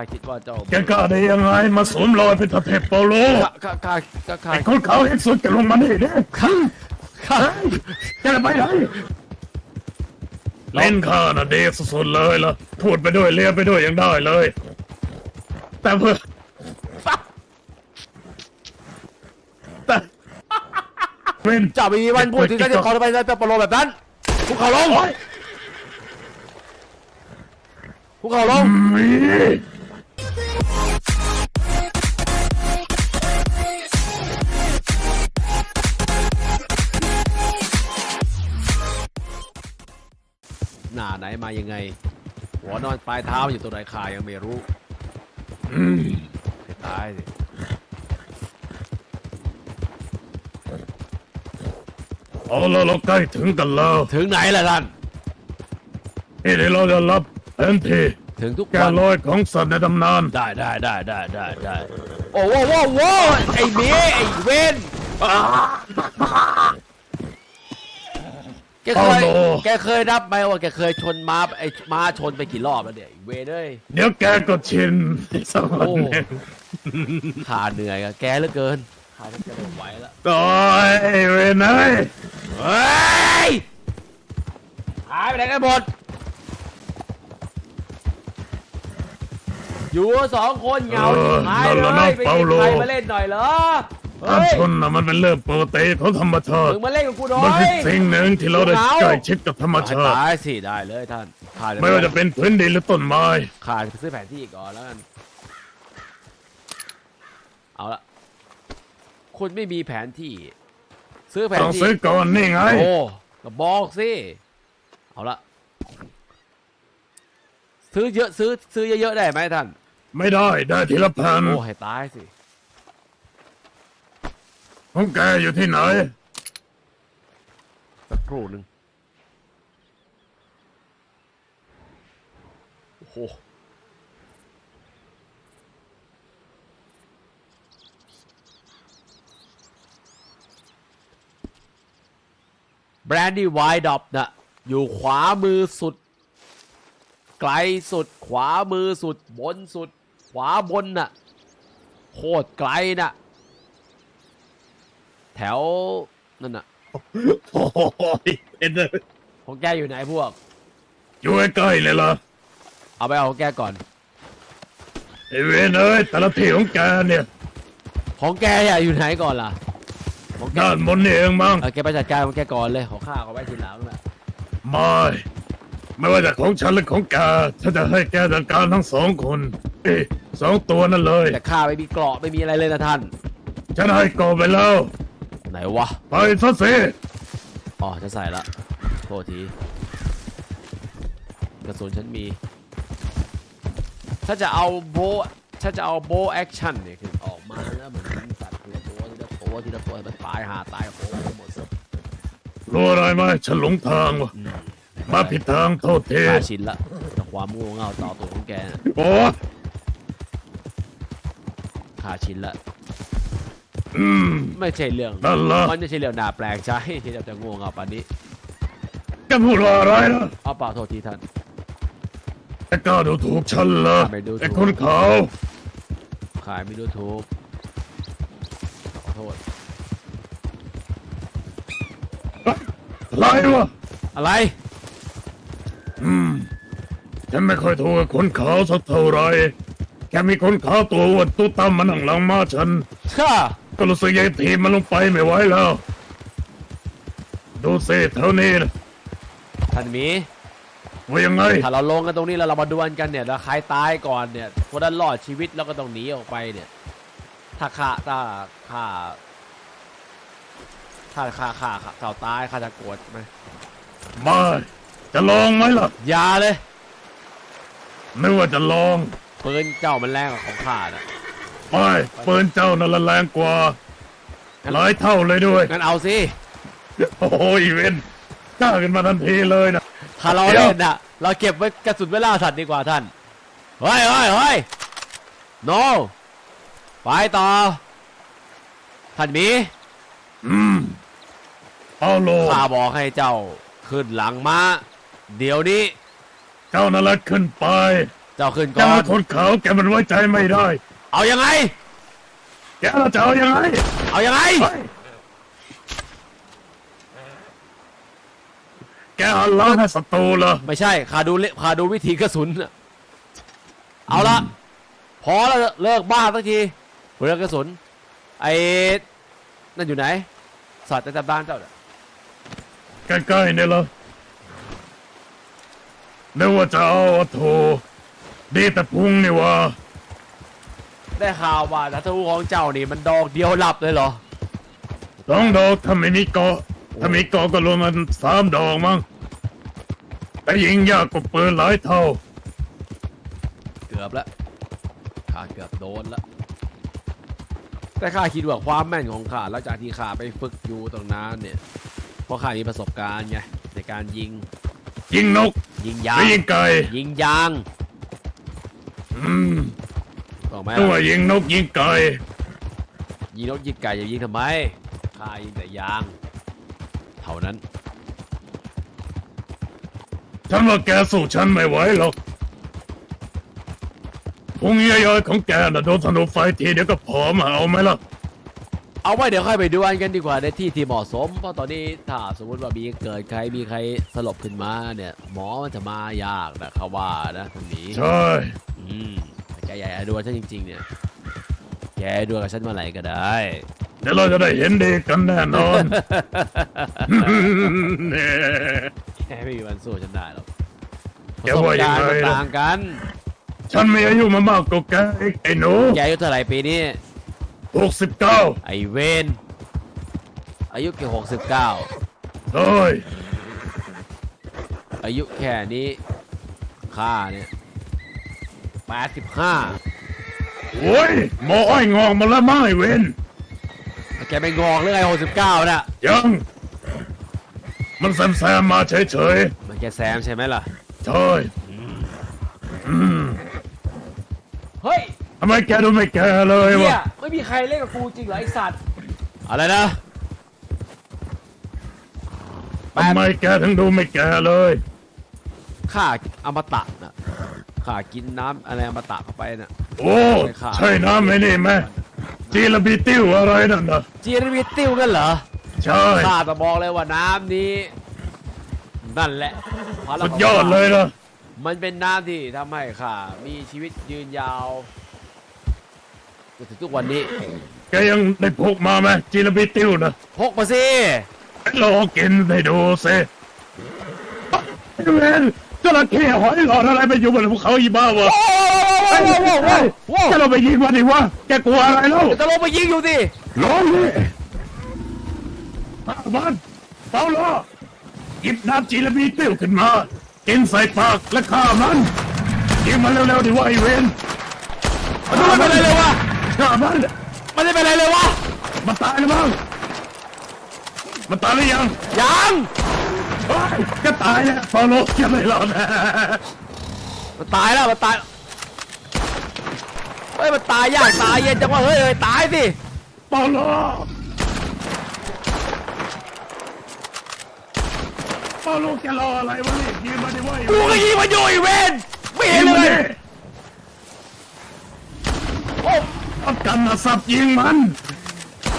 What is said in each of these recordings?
ข้าคิดว่าเจ้าแกกล้าได้ยังไงมาสวมรอยเป็นทาเทพเปาโลข้าข้าข้าข้าข้าไอ้คนเขาวเห็นสุดแกลงมานี่ดิข้าข้าแกจะไปไหนเล่นข้าน่ะเด็กสุดๆเลยล่ะพูดไปด้วยเลี้ยงไปด้วยยังได้เลย แต่เพื่อแต่เว้นเจ้าไม่มีวันพูดถึงการจะขอทำไมได้เป็นปโลแบบนั้นภูเขาลงภูเขาลง ไหนมายังไง หัวนอนปลายเท้าอยู่ตัวไหนขายังไม่รู้ให้ตายสิเอาละเราใกล้ถึงกันแล้วถึงไหนล่ะท่านนี่เดี๋ยวเราจะรับแผนที่ถึงทุกแกวันลอยของสัตว์ในตำนานได้ได้ได้ได้ได้ได้โอ้โหโว้โว้ไอ้เมียไอ้เวน แกเคยโอ้โหแกเคยนับไหมว่าแกเคยชนม้าไอ้ม้าชนไปกี่รอบแล้วเนี่ยไอ้เวนเอ้ยเดี๋ยวแกก็ชินสักวันหนึ่งขาเหนื่อยอะแกเหลือเกินขาจะไม่ไหวแล้วตายเวนเอ้ยเฮ้ยหายไปไหนกันหมดอยู่สองคนเหงาชิบหายเลยไม่มีใครมาเล่นหน่อยเหรอ การเฮ้ยชนน่ะมันเป็นเรื่องปกติของธรรมชาติมึงมาเล่นกับกูหน่อมันยเป็นสิ่งหนึ่งที่เราได้เหงาใกล้ชิดกับธรรมชาติตายสิได้เลยท่านขาดไม่ว่าจะเป็นพื้นดินหรือต้นไม้ขาดไปซื้อแผนที่ก่อนแล้วกันเอาละคุณไม่มีแผนที่ ซื้อแผนต้องที่ซื้อก่อนนี่ไงโอ้ก็บอกสิเอาละซื้อเยอะซื้อซื้อเยอะๆได้ไหมท่าน ไม่ได้ได้ทีละแผ่นโอ้ให้ตายสิ ของแกอยู่ที่ไหน สักครู่หนึ่งโอ้โหแบรนดี้ไวด์ดอปน่ะอยู่ขวามือสุด ไกลสุด ขวามือสุด บนสุด ขวาบนน่ะโคตรไกลน่ะ แถวนั่นน่ะโอ้ยเอ็นเดอร์ของแกอยู่ไหนพวก อยู่ใกล้ๆเลยล่ะเอาไปเอาของแกก่อน ไอเวนเอ้ยแต่ละที่ของแกเนี่ยของแกอะอยู่ไหนก่อนล่ะของแกด้านบนนี่เองมั้งเออแกไปจัดการของแกก่อนเลยของข้าเอาไว้ทีหลังนะไม่ไม่ว่าจะของฉันหรือของแกฉันจะให้แกจัดการทั้งสองคนเอ้ยสองตัวนั่นเลยแต่ข้าไม่มีเกราะไม่มีอะไรเลยนะท่าน ฉันให้ก่อไปแล้ว ไหนวะ ไปซะสิอ๋อจะใส่ละโทษทีกระสุนฉันมี ถ้าจะเอาโบะถ้าจะเอาโบแอคชั่นเนี่ยคือออกมาแล้วเหมือนยิงสัตว์ทีละตัวทีละตัวทีละตัวมันตายหาตายโหงหมดสิรู้อะไรไหมฉันหลงทางวะมาผิดทางโทษทีข้าชินละแต่ความโง่เง่าต่อตัวของแกน่ะโอ้ข้าชินละ อืม ไม่ใช่เรื่องนั่นล่ะมันไม่ใช่เรื่องน่าแปลกใจที่เราจะโง่เง่าป่านนี้แกพูดว่าอะไรนะเอาเปล่าโทษทีท่าน แกกล้าดูถูกฉันเหรอไม่ดูถูก ไอ้คนขาวขายไม่ดูถูกขอโทษ อะไรวะอะไร อืมฉันไม่ค่อยถูกกับคนขาวสักเท่าไหรแค่มีคนขาวตัวอ้วนตัวต่ำมานั่งหลังมาฉันข้า ก็รู้สึกอยากทีบมันลงไปไม่ไหวแล้ว ดูสิเท่านี้นะท่านหมี ว่ายังไง ถ้าเราลงกันตรงนี้แล้วเรามาดวลกันเนี่ยแล้วใครตายก่อนเนี่ยคนนั้นรอดชีวิตแล้วก็ต้องหนีออกไปเนี่ย ถ้าข้าถ้าข้าถ้าข้าข้าข้าเขาตายข้าจะโกรธไหมมาจะลองไหมล่ะ อย่าเลย ไม่ว่าจะลองปืนเจ้ามันแรงกว่าของข้านะ ไม่ปืนเจ้านั่นละแรงกว่าหลายเท่าเลยด้วย งั้นเอาสิ โอ้ยเวนกล้าขึ้นมาทันทีเลยนะ ถ้าเราเล่นน่ะ เราเก็บไว้กระสุนไว้ล่าสัตว์ดีกว่าท่าน เฮ้ยเฮ้ยเฮ้ย no ไปต่อ ท่านหมี อืมเอาโลข้าบอกให้เจ้าขึ้นหลังม้า เดี๋ยวนี้ เจ้านั่นละขึ้นไป เจ้าขึ้นแกก่อเป็นนคนขาวแกมันไว้ใจไม่ได้ เอายังไง แกเราจะเอายังไงเอายังไง เฮ้ยแกหันหล้างให้ศัตรูเหรอไม่ใช่ขาดูเลขาดูวิธีกระสุนน่ะเอาละพอแล้วเลิกบ้าสักทีเรื่องกระสุน ไอ้นั่นอยู่ไหนสัตว์ในตำบ้านเจ้าเนี่ยใกล้ๆเนี่ยเหรอนึกว่าจะเอาโถดีแต่พุงนี่วะ ได้ข่าวว่าทัตทูของเจ้านี่มันดอกเดียวหลับเลยเหรอสองดอกถ้าไม่มีเกาะถ้ามีเกาะก็รวมมันสามดอกมั้งแต่ยิงยากกว่าปืนหลายเท่า เกือบแล้วข้าเกือบโดนแล้วแต่ข้าคิดว่าความแม่นของข้าหลังจากที่ข้าไปฝึกอยู่ตรงนั้นเนี่ย เพราะข้ามีประสบการณ์ไงในการยิง ยิงนก ยิงหยารืงอยิงไก่ยิงยาง อืม ถูกไหมตัวยิงนกยิงไก่ยิงนกยิงไก่อย่ายิงทำไมข้ายิงแต่ยาง เท่านั้น ฉันว่าแกสู้ฉันไม่ไหวหรอกพุงย่อยๆของแกน่ะโดนธนูไฟทีเดี๋ยวก็ผอมอะเอาไหมล่ะ เอาไว้เดี๋ยวค่อยไปดูกันดีกว่าในที่ที่เหมาะสม เพราะตอนนี้ถ้าสมมติว่ามีเกิดใครมีใครสลบขึ้นมาเนี่ย หมอมันจะมายากนะเขาว่านะตรงนี้ใช่ อืม แต่แกใหญ่ดูฉันจริงๆเนี่ยแกดูกับฉันเมื่อไหร่ก็ได้ เดี๋ยวเราจะได้เห็นดีกันแน่นอนเนี่ยแกไม่มีวันสู้ฉันได้หรอกแกว่ายังไง ประสบกรณ์มันล่ะต่างกัน ฉันมีอายุมามากกว่าแกอีกไอ้หนูแกอายุเท่าไหร่ปีนี้ หกสิบเก้าไอเวนอายุแค่หกสิบเก้าเฮ้ยอายุแค่นี้ข้าเนี่ย แปดสิบห้าโอ้ยหมออ้อยงอกมาแล้วมั้งไอ้เวนแกไปงอกเรื่องไอ้หกสิบเก้าน่ะยัง มันแซมๆมาเฉยมันแกแซมใช่ไหมล่ะ ๆใช่อืมเฮ้ยทำไมแกดูไม่แกเลยเฮีวะยไม่มีใครเล่นกับกูจริงเหรอไอสัตว์อะไรนะทำไมแกถึงดูไม่แกเลย ข้าอมตะน่ะ ขากินน้ำอะไรอมตะเข้าไปน่ะ โอ้ใช่น้ำไอ้นี่ไหมจีรบีติ้วอะไรนั่นนะจีรวิตติ้วกันเหรอ ใช่ข้าจะบอกเลยว่าน้ำนี้ นั่นแหละพลังสุดขอยอดเลยนะมันเป็นน้ำที่ทำให้ข้ามีชีวิตยืนยาวจนถึงทุกวันนี้ แกยังได้พกมาไหมจีรบีติ้วนะพกมาสิลองกินให้ดูสิไอ้เวน จระเข้หอยหลอดอะไรไปอยู่บนภูเขาอีบ้าวะโอ้โหโอ้โหโอ้โหจะเราไปยิงมันดิวะแกกลัวอะไรแล้วจะลงไปยิงอยู่สิร้องเลยมันเปาโลหยิบน้ำจีระบีติ้วขึ้นมากินใส่ปากและฆ่ามันยิงมันเร็วๆดิวะไอเวนมันไม่เป็นไรเลยวะฆ่ามันมันไม่เป็นไรเลยวะมันตายแล้วมั้งมันตายหรือยังยังเฮ้ย ก็ตายแล้วเปาโลจะไม่รอดนะมันตายแล้วมันตายเฮ้ยมันตายยากตายเย็นจังวะเฮ้ยเฮ้ยตายสิเปาโลเปาโลแกรออะไรวะนี่ยิงมาดิวะไอ้กูเวนก็ยิงมันอยู่ไอีเวนไม่ยิเห็นงเลมันยดิโอ้ช็อตกันนะสับยิงมัน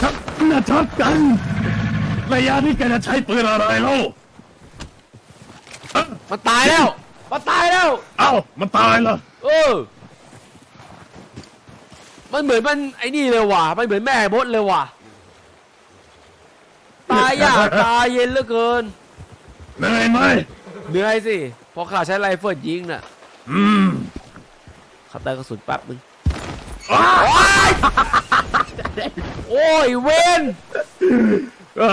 ช็อตนะช็อตกันระยะนี้แกจะใช้ปืนอะไรเล่า เอ้ามันตายแล้ว มันตายแล้ว เอ้ามันตายเหรอเออ มันเหมือนมันไอ้นี่เลยว่ะ มันเหมือนแม่มดเลยว่ะ ตายยากตายเย็นเหลือเกิน เหนื่อยไหมเหนื่อยสิเพอข้าใช้ไรเฟิลยิงน่ะอืมข้าเติมกระสุนแป๊บนึงอ้าวโอ้ยโอ้ยเวนเอ้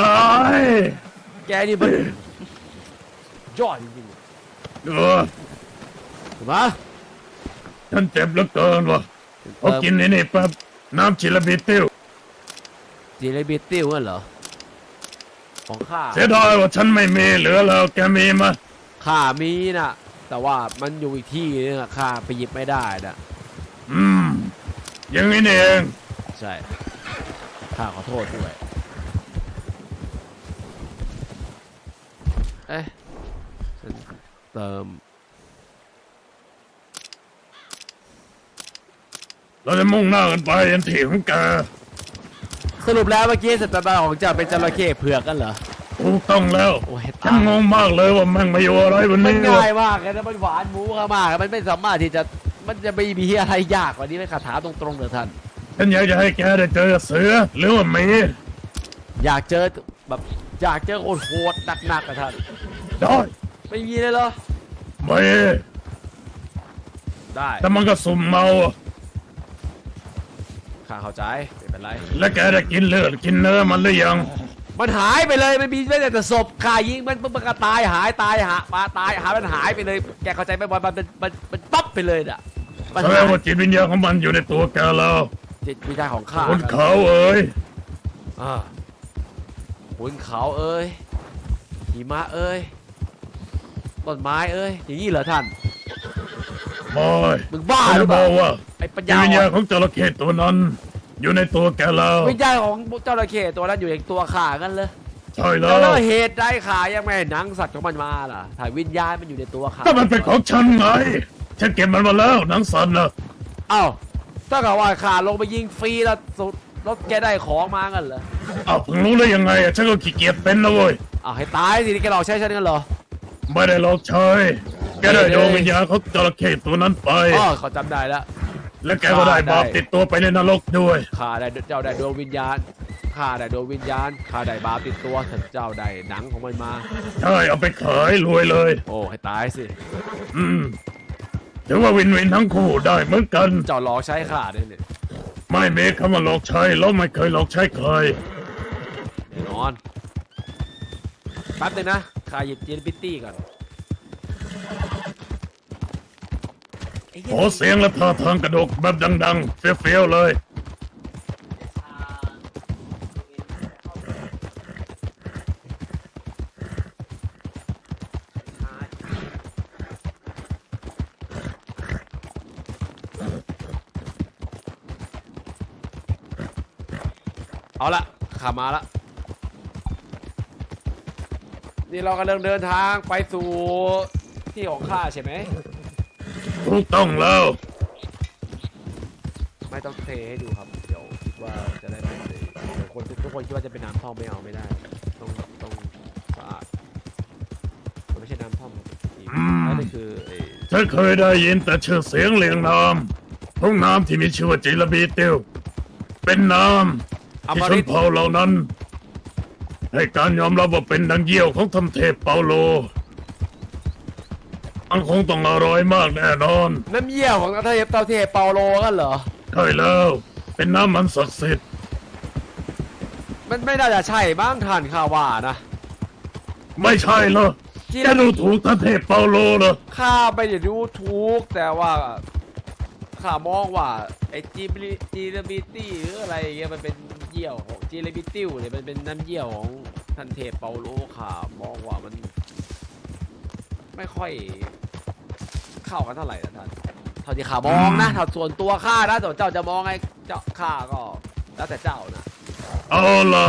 ยแกนี่มัน ยอดจริงเออๆถูกไหมฉันเจ็บเหลือเกินวะพอกินไอ้นี่แป๊บน้ำชิลาบิติวจีเลบิติ้วเหรอ ของข้า เสียดายว่าฉันไม่มีเหลือแล้วแกมีมาข้ามีน่ะ แต่ว่ามันอยู่อีกที่นึงอะข้าไปหยิบไม่ได้น่ะ อืมอย่างนี้นี่เองใช่ ข้าขอโทษด้วย เอ๊ะฉัน เติม เราจะมุ่งหน้ากันไปยันที่ของแกสรุปแล้วเมื่อกี้สัตว์ประหลาดของเจ้าเป็นจระเข้เผือกกันเหรอถูกต้องแล้วโอ้ยฉัตานยงงมากเลยว่าแม่งมาอยู่อะไรวันมันนี้ง่ายมากเลยนะมันหวานหมูเข้ามากมันไม่สามารถที่จะมันจะไม่มีอะไรยากกว่านี้เลยคาถามตรงๆเลยท่าน ฉันอยากจะให้แกได้เจอเสือหรือว่าหมีอยากเจอแบบอยากเจอคนโหดหนักๆกับท่าน ได้ ไม่มีเลยเหรอหมีได้แต่มันก็สุ่มเมา ข้าเข้าใจไม่เป็นไร และแกได้กินเลือดกินเนื้อมันหรือยัง มันหายไปเลยมันมีไม่แต่แต่ศพข่ายิงมันมันก็ตายหายตายหาปลาตายหายมันหายไปเลย แกเข้าใจไหมบอลมันมันมันมันปั๊บไปเลยน่ะมันแสดหางยว่าจิตวิญญาณของมันอยู่ในตัวแกแล้วจิตวิญญาณของข้าคนเขาเอ๋ยอ่าขุนเขาเอ้ยหิมะเอ้ย ต้นไม้เอ้ยอย่างนี้เหรอท่านบอยมึงบ้าฉันหรืจะอเปบล่าอกว่าไอ้ปัญจิตญาวิญอ่ญาอณนของจระเข้ตัวนั้น อยู่ในตัวแกแล้ววิญญาณของเจ้าระเข้ตัวนั้นอยู่ในตัวข้ากันเลยใช่แล้แล้ววแล้วเหตุใดข้ายังไม่ให้หนังสัตว์ของมันมาล่ะถ้าวิญญาณมันอยู่ในตัวข้าก็มันเป็นของฉันไงฉันเก็บมันมาแล้วหนังสันนะเอ้าถ้ากับว่าข้าลงไปยิงฟรีแล้วสุดรถแกได้ของมากันเหรออ้าวเพิ่งรู้ได้ยังไงอะฉันก็ขี้เกียจเป็นนะเว้ยอ้าวให้ตายสินี่แกหลอกใช้ฉันกันเหรอ ไม่ได้หลอกใช้แกได้โดนวิญญาณของจระเข้ตัวนั้นไป อ๋อเขาจำได้แล้ว และแกก็ได้บาปติดตัวไปในนรกด้วย ข้าได้เจ้าได้ดวงวิญญาณ ข้าได้ดวงวิญญาณ ข้าได้บาปติดตัวแต่เจ้าได้หนังของมันมา ใช่เอาไปขายรวยเลย โอ้ให้ตายสิ อืมถือว่าวินวินทั้งคู่ได้เหมือนกัน เจ้าหลอกใช้ข้าเนี่ยเนี่ยไม่มีคำว่าหลอกใช้แล้วไม่เคยหลอกใช้ใครแน่นอน แป๊บนึงนะข้าหยิบเจนพิตตี้ก่อนไอ้ขเหี้ยอเสียงและท่าทางกระดกแบบดังๆ เฟี้ยวๆเลย เอาละข้ามาละ นี่เรากำลังเดินทางไปสู่ที่ของข้าใช่ไหม ถูกต้องแล้ว ไม่ต้องเทให้ดูครับ เดี๋ยวคิดว่าจะได้ไม่เทเดี๋ยวคนทุกคนคิดว่าจะเป็นน้ำท่อมไม่เอาไม่ได้ ต้องต้องสะอาดมันไม่ใช่น้ำท่อมครับอีกอืม นั่นคือไอ้ฉันเคยได้ยินแต่ชื่อเสียงเรียงนามห้องน้ำที่มีชื่อว่าจิรบีติวเป็นน้อำที่มชนฤตเผ่าเหล่านั้น ให้การยอมรับว่าเป็นดังเยี่ยวของทำเทพเปาโล มันคงต้องอร่อยมากแน่นอน น้ำเยี่ยวของเทพเต้าเทพเปาโลกันเหรอ ใช่แล้ว เป็นน้ำมันศักดิ์สิทธิ์ มันไม่น่าจะใช่บ้างท่านข้าว่านะไม่ใช่เหรอที่แกดูถูกท่านเทพเปาโลเหรอ ข้าไม่ได้ดูถูกแต่ว่าข้ามองว่าไอ้จีบิจีรบิตี้หรืออะไรอย่างเงี้ยมันเป็น เยี่ยวของจีรบิติวเนี่ยมันเป็นน้ำเยี่ยวของท่านเทพเปาโลข้ามองว่ามัน ไม่ค่อย เข้ากันเท่าไหร่นะท่านเท่าที่ข้ามองนะถ้าส่วนตัวข้านะส่วนเจ้าจะมองไงเจ้าข้าก็ แล้วแต่เจ้านะเอาล่ะ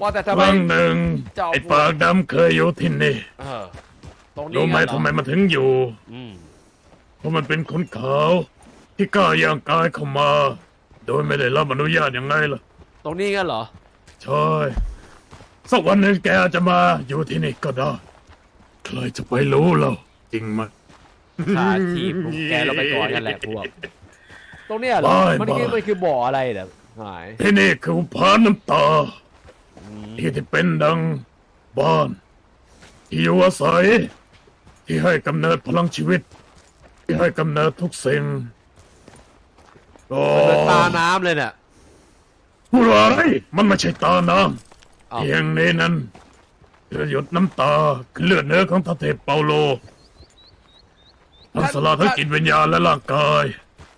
ว่าแต่คทำไมรั้งหนึ่งเจ้าไอ้ปากดำเคยอยู่ที่นี่เออตรงนี้รู้ไหมกันเรอทำไมมันถึงอยู่ อืมเพราะมันเป็นคนขาว ที่กล้าย่างกายเข้ามา โดยไม่ได้รับอนุญาตยังไงล่ะต รงนี้กันเหรอ ใช่สักวันหนึ่งแกอาจจะมาอยู่ที่นี่ก็ได้ ใครจะไปรู้เราจริงไหม ข้าทีบพวกแกเราไปก่อนกันแหละพวก ตรงเนี้ยเหรอบ้ามันคือบ้ามันคือบ่ออะไรเนี่ยหายที่นี่คือผาน้ำตา ที่ที่เป็นดังบ้าน ที่อยู่อาศัย ที่ให้กำเนิดพลังชีวิต ที่ให้กำเนิดทุกสิ่งโอ้มันเป็นตาน้ำเลยเนี่ย พูดว่าอะไรมันไม่ใช่ตาน้เอ้าำเพียงนี้นั้นคือหยดน้ำตาคือเลือดเนื้อของทาเทพเปาโลทั้งสลาดทั้งจิตวิญญาณและร่างกาย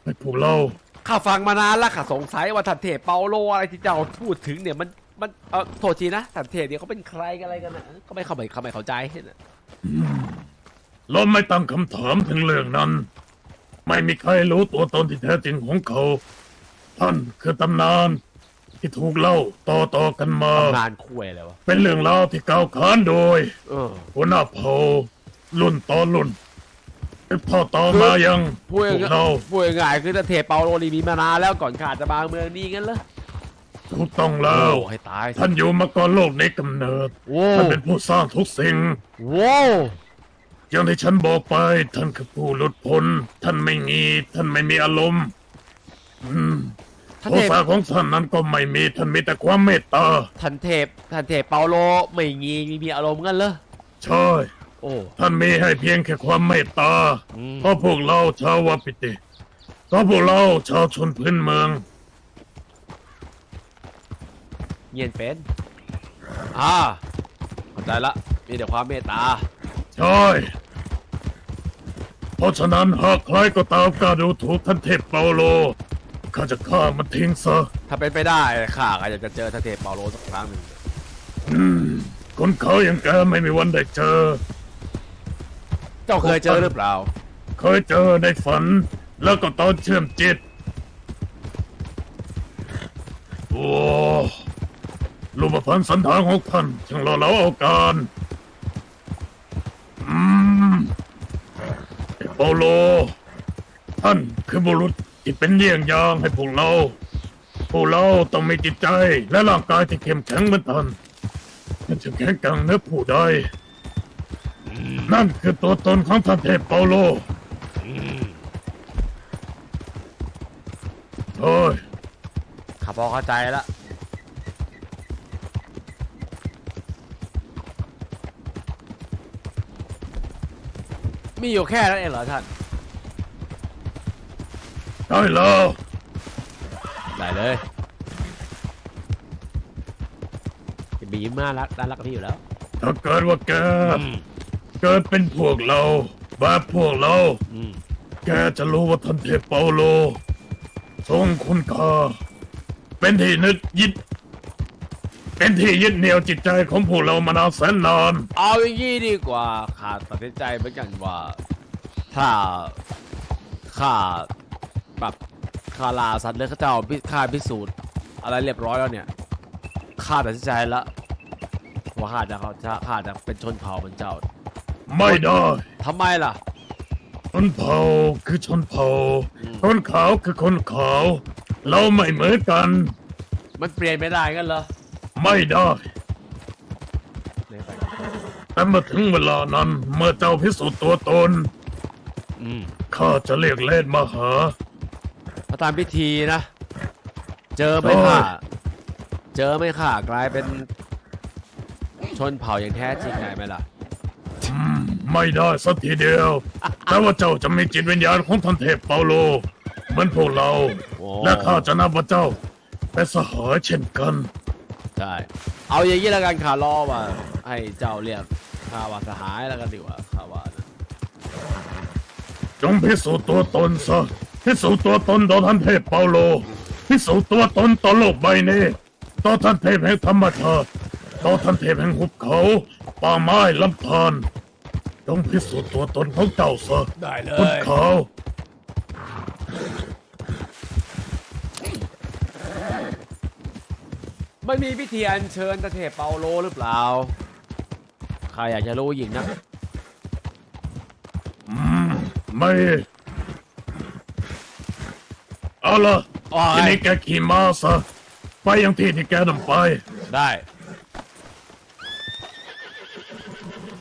ให้พวกเราข้าฟังมานานแล้วข้าสงสัยว่าทันเทพเปาโลอะไรที่เจ้าพูดถึงเนี่ยมันมันเออโทษทีนะทันเทพเนี่ยเขาเป็นใครกันอะไรกันนะก็ไม่เข้าไปเขาไม่เข้าใจเนี่ยเราไม่ตั้งคำถามถึงเรื่องนั้น ไม่มีใครรู้ตัวตนที่แท้จริงของเขา ท่านคือตำนาน ที่ถูกเล่าต่อต่อๆกันมา งานคุยเลยวะเป็นเรื่องราวที่กล่าวขานโดย เออ หัวหน้าเผ่ารุ่นต่อรุ่นสืบทอดต่อมายังพูดพวกง่ายเราพูดง่ายๆคือถ้าเทพเปาโลนี่มีมานานแล้วก่อนข้าจะมาเมืองนี้งั้นเหรอถูกต้องแล้ว โอ้ให้ตายสิท่านอยู่มาก่อนโลกในกำเนิด โว้ท่านเป็นผู้สร้างทุกสิ่ง โว้อย่างที่ฉันบอกไป ท่านคือผู้หลุดพ้น ท่านไม่มีท่านไม่มีอารมณ์ อืม ท่านโทเทพสะของท่านนั้นก็ไม่มีท่านมีแต่ความเมตตาท่านเทพ ท่านเทพเปาโลไม่งีมีมีอารมณ์งั้นเหรอ ใช่โอ้ ท่านมีให้เพียงแค่ความเมตตาอืม เพราะพวกเราชาววาปิติเพราะพวกเราชาวชนพื้นเมือง เงียนเป็น อ่าเข้าใจละ มีแต่ความเมตตา ใช่ เพราะฉะนั้นหากใครก็ตามกล้าดูถูกท่านเทพเปาโล ข้าจะฆ่ามันทิ้งซะถ้าเป็นไปได้ข้าก็อยากจะเจอท่านเทพเปาโลสักครั้งหนึ่งอืมคนเขาอย่างแกไม่มีวันได้เจอ เจ้าเคยเจอหรือเปล่า เคยเจอในฝัน แล้วก็ตอนเชื่อมจิต โอ้รูปพันธ์สันฐานของท่านช่างหล่อเหลาเอาการอืมไอ้เปาโล ท่านคือบุรุษ ที่เป็นเยี่ยงยางให้พวกเรา พวกเราต้องมีจิตใจและร่างกายที่เข้มแข็งเหมือนท่านมันจะแข็งกร่งเนื้อผู้ใดนั่นคือตัวตนของท่านเทพเปาโลโอ้ยข้าพอเข้าใจแล้วมีอยู่แค่นั้นเองเหรอท่าน ได้แล้วได้เลยบีมมารักน่ารักกับพี่อยู่แล้ว ถ้าเกิดว่าแกเกิดเป็นพวกเราแบบพวกเรา อืมแกจะรู้ว่าท่านเทพเปาโล ทรงคุณค่าเป็นที่นึกยึด เป็นที่ยึดเหนี่ยวจิตใจของพวกเรามานานแสนนานเอาอย่างนี้ดีกว่าข้าตัดสินใจเหมือนกันว่า ถ้าข้า แบบข้าลาสัตว์เลือดข้าเจ้าพิข้าพิสูจน์อะไรเรียบร้อยแล้วเนี่ยข้าตัดสินใจแล้วว่าข้าจะเขาจะข้าจะเป็นชนเผ่าเหมือนเจ้าไม่ได้ทำไมล่ะ ชนเผ่าคือชนเผ่าอืมคนขาวคือคนขาว เราไม่เหมือนกัน มันเปลี่ยนไม่ได้กันเหรอไม่ได้เนี่ยไปแต่เมื่อถึงเวลานั้น เมื่อเจ้าพิสูจน์ตัวตนอืมข้าจะเรียกเลนมาหาพอ ตามพิธีนะ เจอไหม่โอ้ยค่ะเจอไหม่ค่ะกลายเป็น ชนเผ่าอย่างแท้จริงไงไหมล่ะ อืมไม่ได้สักทีเดียว แต่ว่าเจ้าจะมีจิตวิญญาณของท่านเทพเปาโล เหมือนพวกเรา โอ้ และข้าจะนับว่าเจ้าเป็นสหายเช่นกัน ใช่ เอาอย่างนี้แล้วกันค่ะรอว่าให้เจ้าเรียกข้าว่าสหายแล้วกันดีกว่าข้าว่านะจงพิสูจน์ตัวตนซะ พิสูจน์ตัวตนต่อท่านเทพเปาโล พิสูจน์ตัวตนต่อโลกใบนี้ต่อท่านเทพแห่งธรรมชาติต่อท่านเทพแห่งหุบเขา ป่าไม้ลำธารจงพิสูจน์ตัวตนของเจ้าซะได้เลคนขาวไม่มีพิธีอัญเชิญตะเทพเปาโลหรือเปล่าข้าอยากจะรู้หญิงนะอืมไม่ เอาละโอ้ยทีนี้แกขี่ม้าซะ ไปยังที่ที่แกต้องไป ได้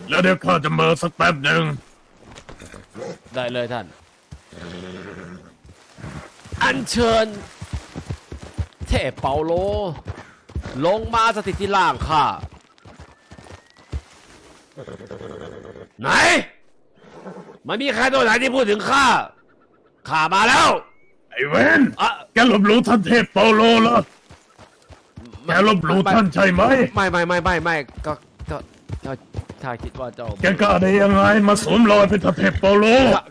แล้วเดี๋ยวข้าจะเมินสักแป๊บหนึ่ง ได้เลยท่าน อัญเชิญ เทพเปาโล ลงมาสถิตที่ล่างข้าไหนไม่มีใครตัวไหนที่พูดถึงข้า ข้ามาแล้วไอ้เวนอะแกลบหลู่ท่านเทพเปาโลเหรอแกลบหลู่ท่านใช่ไหม ไม่ไม่ไม่ไม่ไม่ก็ก็ก็ข้าคิดว่าเจ้าแกกล้าได้ยังไงมาสวมรอยเป็นท่านเทพเปาโล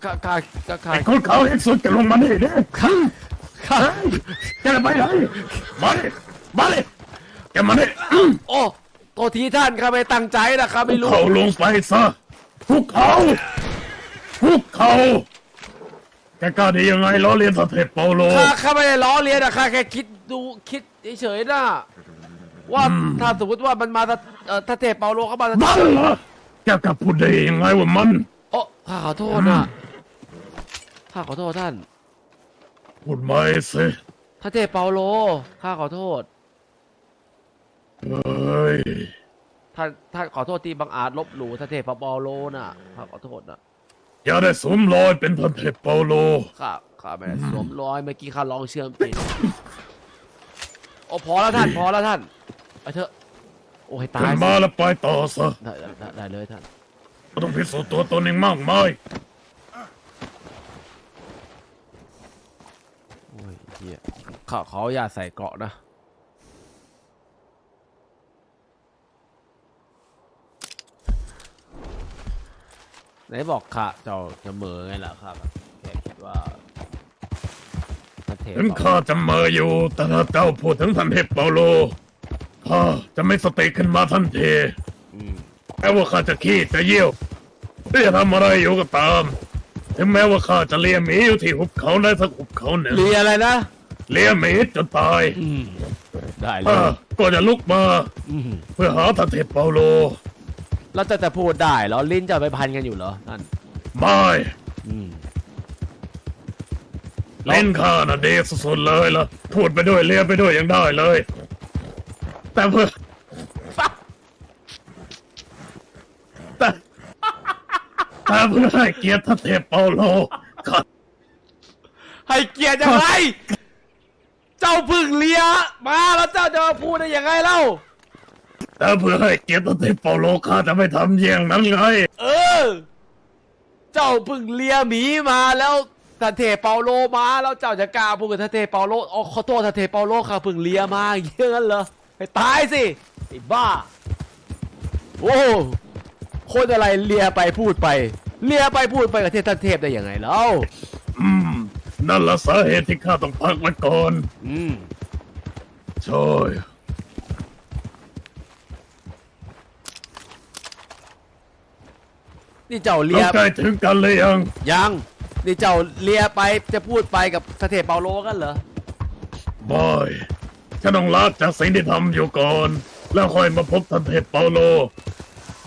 ข้าข้าข้าข้าไอ้คนขาวเอ็กซ์สุดแกลงมานี่ดิข้าข้าแกจะไปไหนมาดิมาดิแกมาดิโอ้โทษทีท่านข้าไม่ตั้งใจนะข้าไม่รู้เขาลงไปซะพวกเขาพวกเขา แกกล้าได้ยังไงล้อเลียนท่านเทพเปาโล ข้าข้าไม่ได้ล้อเลียนนะข้าแค่คิดดูคิดเฉยๆนะว่าถ้าสมมติว่ามันมาถ้าเอ่อถ้าเทพเปาโลเข้ามามันเหรอแกกล้าพูดได้ยังไงว่ามัน โอ้ข้าขอโทษนะข้าขอโทษท่าน พูดไม่สิท่านเทพเปาโลข้าขอโทษเฮ้ยท่านท่านขอโทษที่บังอาจลบหลู่ท่านเทพเปาโลน่ะข้าขอโทษนะ อย่าได้สวมรอยเป็นพันเทพเปาโล ข้าข้าไม่ได้สวมรอยเมื่อกี้ข้าลองเชื่อมติดโอ้พอแล้วท่านพอแล้วท่านไปเถอะโอ้ให้ตาขึ้ยนสิมาแล้วไปต่อซะได้ได้ได้ได้เลยท่านเราต้องพิสูจน์ตัวตนเองมากมายโอ้ยเฮียเขาเขาอย่าใส่เกราะนะ ไหนบอกข้าเจ้าจะเหมอไงล่ะครับแค่คิดว่าพระเทพถึงข้าจะเมาอยู่ แต่ถ้าเจ้าพูดถึงพันเทพเปาโลข้าจะไม่สติขึ้นมาทันทีอืมแม้ว่าข้าจะขี้จะเยี่ยวหรือจะทำอะไรอยู่ก็ตาม ถึงแม้ว่าข้าจะเลี้ยงหมีอยู่ที่หุบเขาได้สักหุบเขาหนึ่ง เรียอะไรนะเลี้ยงหมีจนตายอืมได้เลข้ายก็จะลุกมา อืมเพื่อหาทันเทพเปาโล แล้วจะจะพูดได้เหรอลิ้นจะไปพันกันอยู่เหรอนั่นไม่อืมแล้วเล่นข้าน่ะเดสุดๆเลยล่ะพูดไปด้วยเลี้ยงไปด้วยยังได้เลย แต่เพื่อแต่แต่เพื่อให้เกียรติทันเทพเปาโลข้าให้เกียรติยังไงเจ้าเพึ่งเลียมาแล้วเจ้าจะมาพูดได้ยังไงเล่า แต่เพื่อให้เกียรติทันเทพเปาโลข้าจะไม่ทำเยี่ยงนั้นไง เออ เจ้าเพึ่งเลียหมีมาแล้วท่านเทพเปาโลมาแล้วเจ้าจะกล้าพูดกับท่านเทพเปาโลอ๋อขอโทษท่านเทพเปาโลข้าเพึ่งเลียมาอย่างเงี้ยงั้นเหรอไปตายสิไอ้บ้า โอ้คนอะไรเลียไปพูดไป เลียไปพูดไปกับเทพท่านเทพได้ยังไงเล่าอืม นั่นละสาเหตุที่ข้าต้องพักไว้ก่อน อืม ใช่ นี่เจ้าเลีแล้ยวใกล้ถึงกันเลยยังยังนี่เจ้าเลียไปจะพูดไปกับท่านเทพเปาโลกันเหรอบอยฉันต้องลาจากสิ่งที่ทำอยู่ก่อน แล้วค่อยมาพบทันเทพเปาโล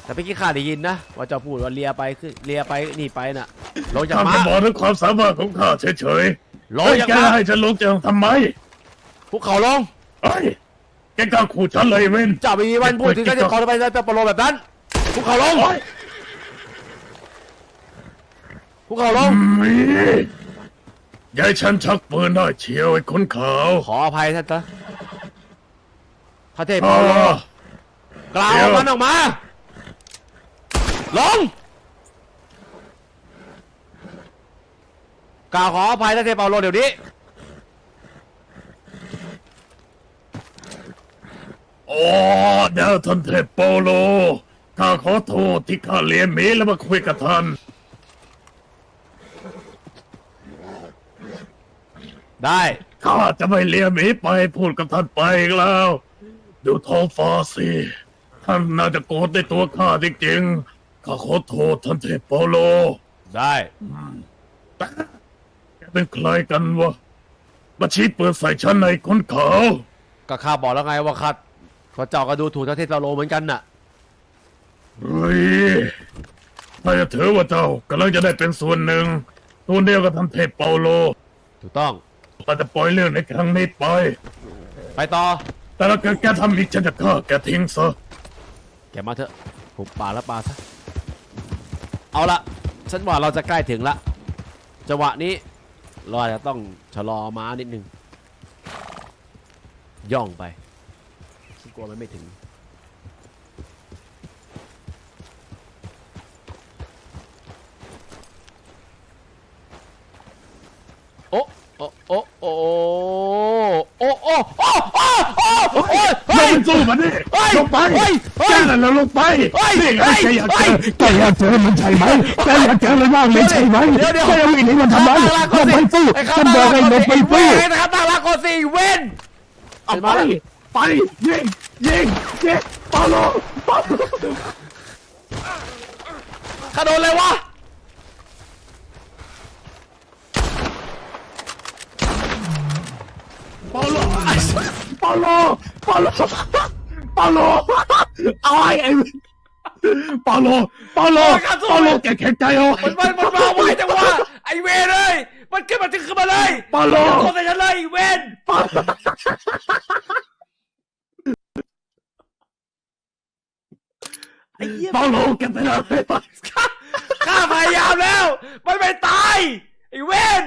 แต่เมื่อกี้ข้าได้ยินนะว่าเจ้าพูดว่าเลียไปขึ้นเลียไปนี่ไปน่ะลงจากข้าม้า จะบอกถึงความสามารถของข้าเฉยๆลงเฮ้ยจากแกม้าให้ฉันลงจากทำไมภูเขาลงเฮ้ยแกกล้าขู่ฉันเลยเว้น เจ้าไม่มีวันพูดถึงท่านเทพเปาโลไปท่านเทพเปาโลแบบนั้นภูเขาลง โอ้ย ภูเขาลงมียายฉันชักปืนได้เชียวไอ้คนขาวขออภัยท่านนะท่านเทพอ๋อเปาโลกล่าวเดี๋ยว มันออกมา ลง กล่าวขออภัยท่านเทพเปาโลเดี๋ยวนี้ โอ้เดี๋ยวท่านเทพเปาโลข้าขอโทษที่ข้าเลี้ยงหมีแล้วมาคุยกับท่าน ได้ ข้าจะไม่เลี้ยงหมีไปพูดกับท่านไปอีกแล้ว ดูท้องฟ้าสิท่านน่าจะโกรธในตัวข้าจริงๆข้าขอโทษท่านเทพเปาโลได้แต่แกเป็นใครกันวะมาชี้เปิดใส่ฉันในคนขาวก็ข้าบอกแล้วไงว่าข้าพระเจ้าก็ดูถูกท่านเทพเปาโลเหมือนกันน่ะ เฮ้ยถ้าจะถือว่าเจ้ากำลังจะได้เป็นส่วนหนึ่งตัวเดียวกับท่านเทพเปาโล ถูกต้อง ก็จะปล่อยเรื่องในครั้งนี้ไป ไปต่อ แต่ถ้าเกิดแกทำอีกฉันจะฆ่าแกทิ้งซะ แกมาเถอะผมปาแล้วปาซะ เอาละฉันว่าเราจะใกล้ถึงละ จังหวะนี้ เราอาจจะต้องชะลอม้านิดนึง ย่องไปฉันกลัวมันไม่ถึง โอ้ โอ้โอ้โอ้โอ้โอ้โอ้โอ้โอ้โอ้ยลเฮ้งยไปสู้มันดิเฮ้ยลงไปเฮ้ยเฮ้ยแกนั่นแหละลงไปเฮ้ยนี่ไงเฮ้ยแกอยากเจอเฮ้ยแกอยากเจอมันใช่ไหมแกอยากเจอมันบ้างเลยใช่ไหมเดี๋ยวเดี๋ยวแกจะวิ่งหนีมันทำไมตั้งหลักก่อนลงสิไปสู้ไอ้ข้าฉันบอกให้ลงไปสู้เว้นนะครับตั้งหลักก่อนสิเว้นเอาไปไปยิงยิงยิงปาโลปาโลข้าโดนเลยวะ ปาโลปาโลปาโลปาโลเอาไอ้ไอ้ปาโลปาโลปาโลแกแข็งใจเอามันมันมันมาไวจังวะไอเวรเลย มันขึ้นมาถึงขึ้นมาเลยเปาโลอย่าโทษใส่ฉันเลยเวนเปาโลไอ้เหี้ยเปาโลแกเป็นอะไรไปข้าข้าพยายามแล้ว มันไม่ตายไอ้เวน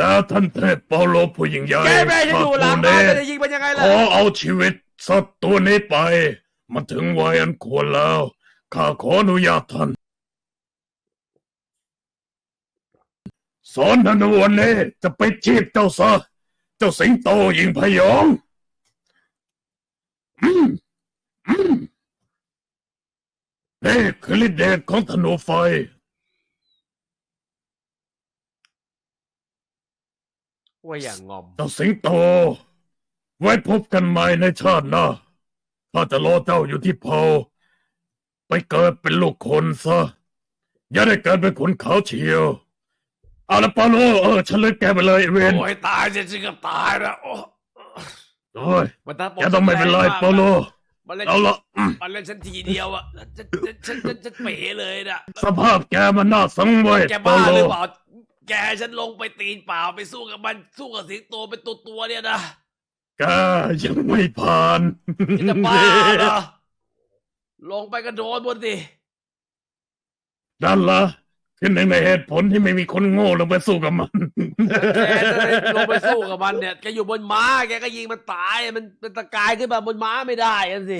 ดาท่านเทพเปาโลผู้ยิ่งใหญ่แกแม่ฉันอยู่หลังข้บ้านตัวจะยิงมันยังไงขล่ะอเอาชีวิตสัตว์ตัวนี้ไป มันถึงวัยอันควรแล้ว ข้าขออนุญาตท่านสอนธนูวันนี้จะไปจีบเจ้าซะ เจ้าสิงโตยิงพยองอืมอืมนี่คือฤทธิ์เดชของธนูไฟ ว่าอย่างงอม เจ้าสิงโต ไว้พบกันใหม่ในชาติหน้าข้าจะรอเจ้าอยู่ที่เผาไปเกิดเป็นลูกคนซะ อย่าได้เกิดเป็นคนเขาเชียวเอาละปาโลเออฉันเลยแกไปเลยไอ้เวนโอ้ยตายจะจริงกับตายแล้วโอ้โอ้ยมันถ้าแกต้องไม่เป็นไรปาโล มันเล่นเอาละอืมมันเล่นฉันทีเดียวอะฉันฉันฉันฉันฉันเป๋เลยนะสภาพแกมันน่าสังเวยแกปาบ้าโล หรือเปล่า แกฉันลงไปตีนเปล่าไปสู้กับมันสู้กับสิงโตเป็นตัวตัวๆเนี่ยนะแกยังไม่ผ่านนี่จะบ้าเหรอลงไปกระโดดบนสินั่นละคือหนึ่งในเหตุผลที่ไม่มีคนโง่ลงไปสู้กับมัน แกจะได้ลงไปสู้กับมันเนี่ยแกอยู่บนม้าแกก็ยิงมันตายมันเป็นตะกายขึ้นมาบนม้าไม่ได้กันสิ